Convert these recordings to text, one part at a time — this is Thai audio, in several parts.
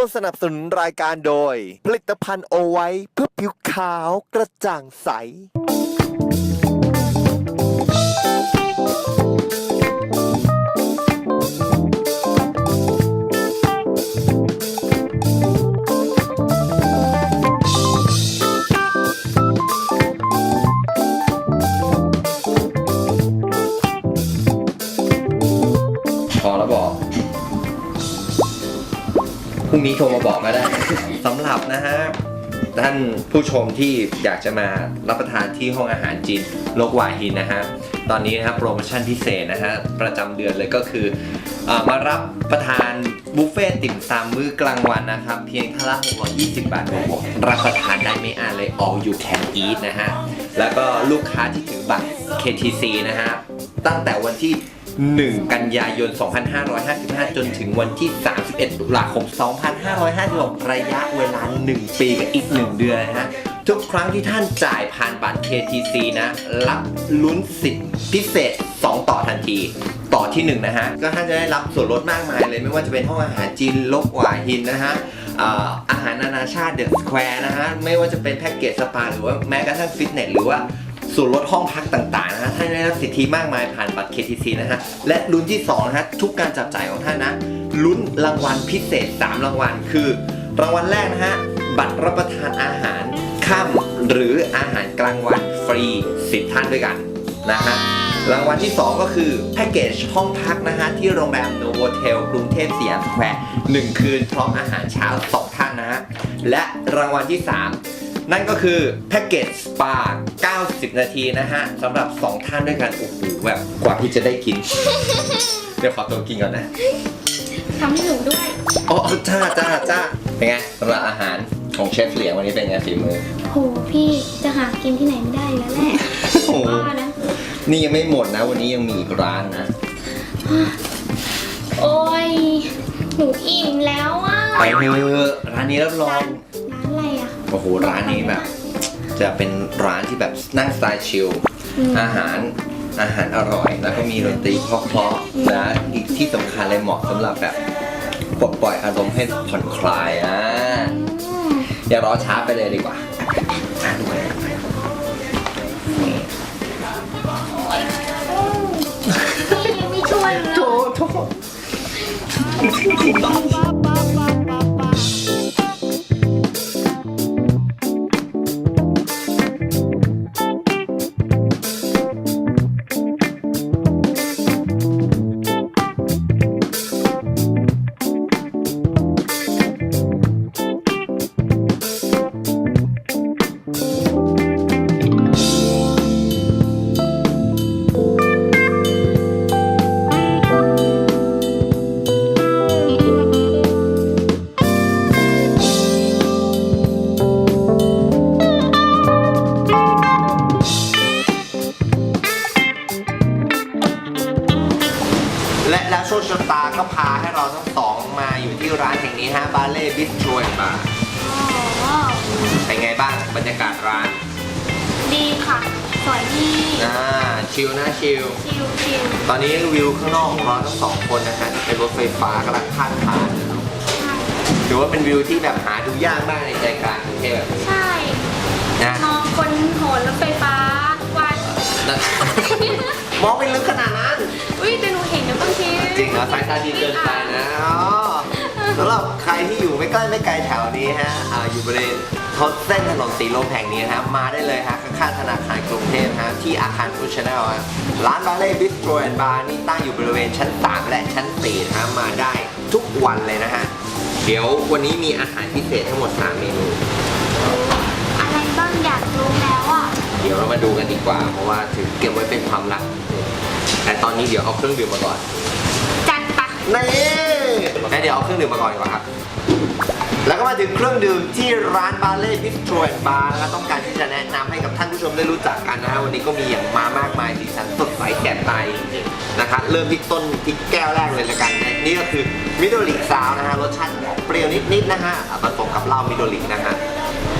ร่วมสนับสนุนรายการโดย ผลิตภัณฑ์โอไว้เพื่อผิวขาวกระจ่างใส พอแล้วบอก พรุ่งนี้โทรมาบอกก็ได้ สำหรับนะฮะท่านผู้ชมที่อยากจะมารับประทานที่ห้องอาหารจีนโลกวาฮินนะฮะ ตอนนี้นะครับโปรโมชั่นพิเศษนะฮะ ประจำเดือนเลยก็คืออามารับประทานบุฟเฟ่ต์ติ่มซำมื้อกลางวันนะครับ เพียงท่านละ 620 บาทโอ้โหรับประทานได้ไม่อ่านเลย all you can eat นะฮะ แล้วก็ลูกค้าที่ถือบัตร KTC นะฮะ ตั้งแต่วันที่ 1 กันยายน 2555 จนถึงวันที่ 31 ตุลาคม 2556 ระยะเวลา 1 ปีกับอีก 1 เดือนนะฮะทุกครั้งที่ท่านจ่ายผ่านบัตร KTC นะ รับลุ้นสิทธิพิเศษ 2 ต่อทันทีต่อที่1นะฮะ ก็ท่านจะได้รับส่วนลดมากมายเลย ไม่ว่าจะเป็นห้องอาหารจีนลกหวาหินนะฮะอาหารนานาชาติเดอะสแควร์นะฮะ ไม่ว่าจะเป็นแพ็กเกจสปาหรือว่าแม้กระทั่งฟิตเนสหรือว่า ส่วนลดห้องพักต่างๆนะฮะท่านได้รับสิทธิมากมายผ่านบัตร KTC นะฮะ และลุ้นที่2นะฮะทุกการจับจ่ายของท่านนะ ลุ้นรางวัลพิเศษ 3 รางวัล คือ รางวัลแรกนะฮะ บัตรรับประทานอาหารค่ำหรืออาหารกลางวันฟรี10ท่านด้วยกันนะฮะรางวัลที่ 2 ก็คือแพ็กเกจห้องพักนะฮะ ที่โรงแรมโนโวเทลกรุงเทพสยามสแควร์1คืนพร้อมอาหารเช้า 2 ท่านนะฮะ และรางวัลที่ 3 นั่นก็คือแพ็กเกจสปา 90 นาทีนะฮะสำหรับ 2 ท่านด้วยกันโอ้โหแบบกว่าพี่จะได้กิน เดี๋ยวขอตัวกินก่อนนะทำให้หนูด้วยอ๋อจ้าจ้าจ้าเป็นไงสำหรับอาหารของเชฟเหลียงวันนี้เป็นไงฝีมือโหพี่จะหากินที่ไหนไม่ได้แล้วแหละโอ้โหว่านะนี่ยังไม่หมดนะ วันนี้ยังมีอีกร้านนะ โอ้ยหนูอิ่มแล้วอะไปเถอะร้านนี้รับรอง โอ้โหร้านนี้แบบ จะเป็นร้านที่แบบนั่งสไตล์ชิลอืมอาหารอาหารอร่อย แล้วก็มีดนตรีเพราะๆและอีกที่สำคัญเลยเหมาะสำหรับแบบปลดปล่อยอารมณ์ให้ผ่อนคลายอะอืมอย่ารอช้าไปเลยดีกว่าอะดูกันพี่ยังไม่ช่วยเลยโถโถ ชิลนะชิล ชิวชิวตอนนี้วิวข้างนอกของเราทั้งสองคนนะฮะเป็นรถไฟฟ้ากำลังข้ามผ่านถือว่าเป็นวิวที่แบบหาดูยากมากในใจกลางกรุงเทพใช่ นะมองคนโหนรถไฟฟ้าทุกวัน นะ มองไม่ลึกขนาดนั้น อุ้ยแต่หนูเห็นนะบางทีจริงเหรอสายตาดีเกินไปนะอ๋อ สำหรับใครที่อยู่ไม่ใกล้ไม่ไกลแถวนี้ฮะอ่าอยู่บริเวณทศเส้นถนนสีลมแห่งนี้นะฮะมาได้เลยฮะข้างๆธนาคารกรุงเทพฮะที่อาคารฟูชแนลฮะร้านบาเล่บิสโตรแอนบาร์นี่ตั้งอยู่บริเวณชั้น 3 และชั้น4นะฮะมาได้ทุกวันเลยนะฮะเดี๋ยววันนี้มีอาหารพิเศษทั้งหมด 3 เมนู อะไรบ้างอยากรู้แล้วอะเดี๋ยวเรามาดูกันดีกว่า เพราะว่าถือเก็บไว้เป็นความลับ แต่ตอนนี้เดี๋ยวเอาเครื่องดื่มมาก่อน จัดปะนี่ งั้นเดี๋ยวเอาเครื่องดื่มมาก่อนดีกว่าครับ แล้วก็มาถึงเครื่องดื่มที่ร้านบาเล่บิสโตรแอนบาร์นะครับต้องการที่จะแนะนำให้กับท่านผู้ชมได้รู้จักกันนะฮะวันนี้ก็มีอย่างมามากมายสีสันสดใสแก่ตาจนะครับเริ่มที่ต้นที่แก้วแรกเลยละกันนะนี่ก็คือมิโดริซาวนะฮะรสชาติเปรี้ยวนิดๆนะฮะอะผสมกับเหล้ามิโดรินะฮะ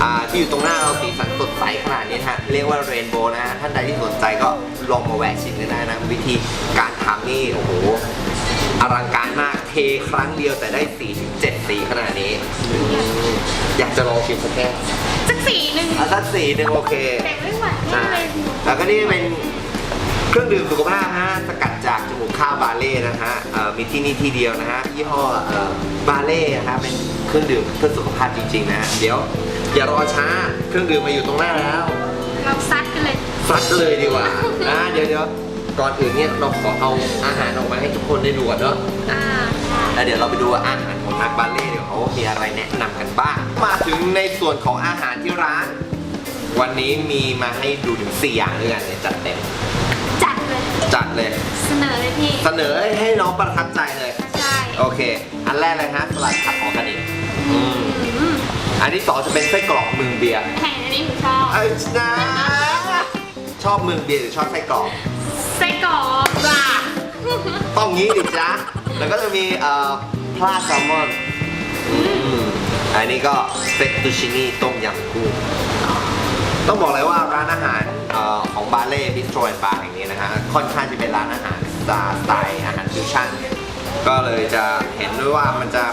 อ่าที่อยู่ตรงหน้าเราสีสันสดใสขนาดนี้นะฮะเรียกว่าเรนโบว์นะฮะท่านใดที่สนใจก็ลองมาแวะชิมกันได้นะวิธีการทำนี่โอ้โหอลังการมาก เทครั้งเดียวแต่ได้4ีถึงเจ็ดสีขนาดนี้อืมอยากจะลองชิมสักแก้วสักสีหนึ่งอะสักสีหนึ่งโอเคแต่ไม่หวานใช่ไม่เลยแล้วก็นี่เป็นเครื่องดื่มสุขภาพฮะสกัดจากจมูกข้าวบาเล่นะฮะเอ่อมีที่นี่ที่เดียวนะฮะยี่ห้อเอ่อบาเล่นะฮะเป็นเครื่องดื่มเพื่อสุขภาพจริงๆนะฮะเดี๋ยวอย่ารอช้าเครื่องดื่มมาอยู่ตรงหน้าแล้วเราซัดกันเลย ซัดเลยดีกว่าอ่าเดี๋ยวเดี๋ยวก่อนอื่นเนี่ยเราขอเอาอาหารออกมาให้ทุกคนได้ดูก่อนเนาะอ่า แล้วเดี๋ยวเราไปดูว่าอาหารของทางบาเล่เดี๋ยวเขามีอะไรแนะนำกันบ้าง มาถึงในส่วนของอาหารที่ร้าน วันนี้มีมาให้ดูถึง 4 อย่างด้วยกันเนี่ยจัดเต็ม จัดเลยจัดเลย เสนอเลยพี่ เสนอให้น้องประทับใจเลย ใช่โอเค อันแรกเลยฮะสลัดผักออร์แกนิกอืมอืมอันที่สองจะเป็นไส้กรอกเมืองเบียร์แห่งอันนี้ผมชอบเอ้ยนะ ชอบเมืองเบียร์หรือชอบไส้กรอก ไส้กรอกจ้ะต้องงี้ดิจ๊ะ แล้วก็จะมีเอ่อพลาแซลมอนอืมอันนี้ก็เฟตตูชินี่ต้มยำกุ้งต้องบอกเลยว่าร้านอาหารเอ่อของบาเล่บิสโตรแอนด์บาร์แห่งนี้นะฮะค่อนข้างจะเป็นร้านอาหารสไตล์สไตล์อาหารฟิวชั่น ก็เลยจะเห็นด้วยว่ามันจะ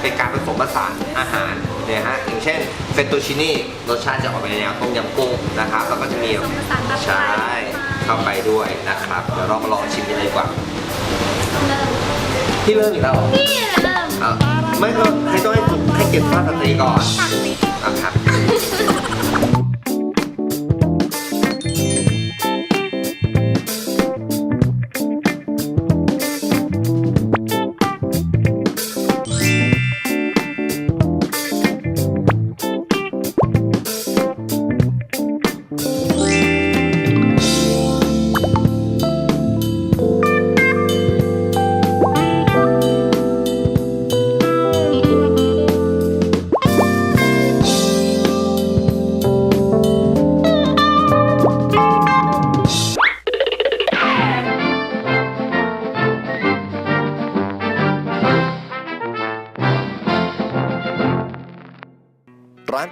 เป็นการผสมผสานอาหารเนี่ยฮะอย่างเช่นเฟตตูชินี่รสชาติจะออกไปในแนวต้มยำกุ้งนะครับแล้วก็จะมีผสมผสานแบบใช่เข้าไปด้วยนะครับเดี๋ยวเรามาลองชิมกันเลยดีกว่า เริ่ม พี่เริ่มอีกแล้วเหรอนี่เริ่มอะไม่ก็ให้ต้องให้ให้เก็บภาพสตรีก่อน ตักสิอะครับ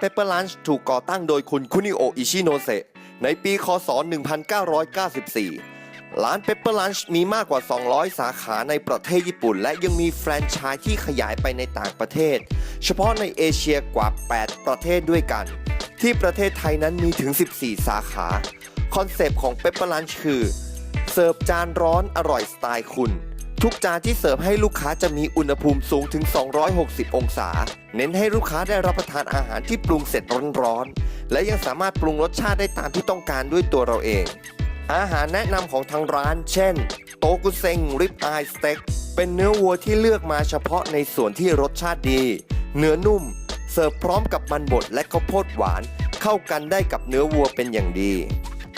Pepper Lunch ถูกก่อตั้งโดยคุณคุนิโออิชิโนเซะในปีคศ 1994 ร้าน Pepper Lunch มีมากกว่า 200 สาขาในประเทศญี่ปุ่น และยังมีแฟรนไชส์ที่ขยายไปในต่างประเทศ เฉพาะในเอเชียกว่า 8 ประเทศด้วยกัน ที่ประเทศไทยนั้นมีถึง 14 สาขา คอนเซปต์ของ Pepper Lunch คือ เสิร์ฟจานร้อนอร่อยสไตล์คุณ ทุกจานที่เสิร์ฟให้ลูกค้าจะมีอุณหภูมิสูงถึง 260 องศา เน้นให้ลูกค้าได้รับประทานอาหารที่ปรุงเสร็จร้อนๆ และยังสามารถปรุงรสชาติได้ตามที่ต้องการด้วยตัวเราเอง อาหารแนะนำของทางร้าน เช่น โตกุเซงริบอายสเต็กเป็นเนื้อวัวที่เลือกมาเฉพาะในส่วนที่รสชาติดี เนื้อนุ่ม เสิร์ฟพร้อมกับมันบดและข้าวโพดหวาน เข้ากันได้กับเนื้อวัวเป็นอย่างดี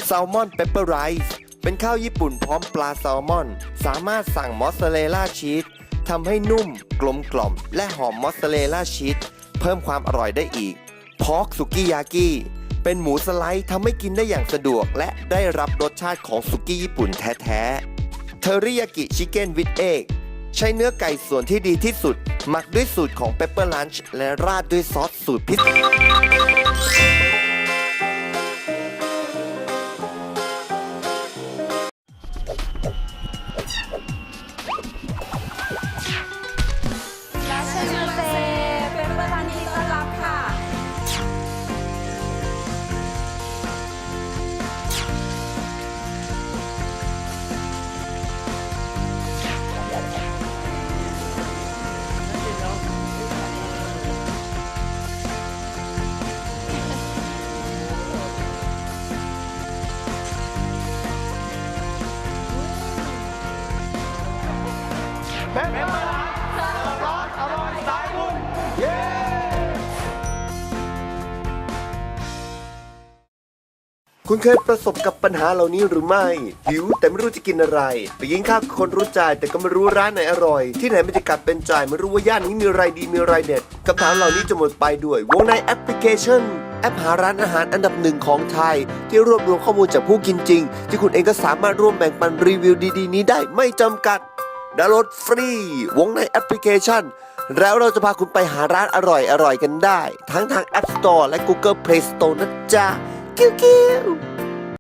แซลมอนเปปเปอร์ไรซ์ เป็นข้าวญี่ปุ่นพร้อมปลาแซลมอน สามารถสั่งมอสซาเรลล่าชีสทำให้นุ่ม กลมกล่อม และหอมมอสซาเรลล่าชีสเพิ่มความอร่อยได้อีก พอกสุกิยากิเป็นหมูสไลด์ทำให้กินได้อย่างสะดวก และได้รับรสชาติของสุกี้ญี่ปุ่นแท้ๆเทอริยากิชิคเก้นวิดเอกใช้เนื้อไก่ส่วนที่ดีที่สุด หมักด้วยสูตรของ Pepper Lunch และราดด้วยซอสสูตรพิเศษ คุณเคยประสบกับปัญหาเหล่านี้หรือไม่หิวแต่ไม่รู้จะกินอะไร ไปกินข้าวกับคนรู้ใจแต่ก็ไม่รู้ร้านไหนอร่อย ที่ไหนมันจะกัดเป็นใจไม่รู้ว่าย่านนี้มีอะไรดีมีอะไรเด็ดคำถามเหล่านี้จะหมดไปด้วย วงในแอปพลิเคชันแอปหาร้านอาหารอันดับหนึ่งของไทย ที่รวบรวมข้อมูลจากผู้กินจริง ที่คุณเองก็สามารถร่วมแบ่งปันรีวิวดีๆ นี้ได้ไม่จำกัดดาวน์โหลดฟรี วงในแอปพลิเคชัน แล้วเราจะพาคุณไปหาร้านอร่อยๆกันได้ ทั้งทาง App Store และ Google Play Store นะจ๊ะ กิ้วกิ้ว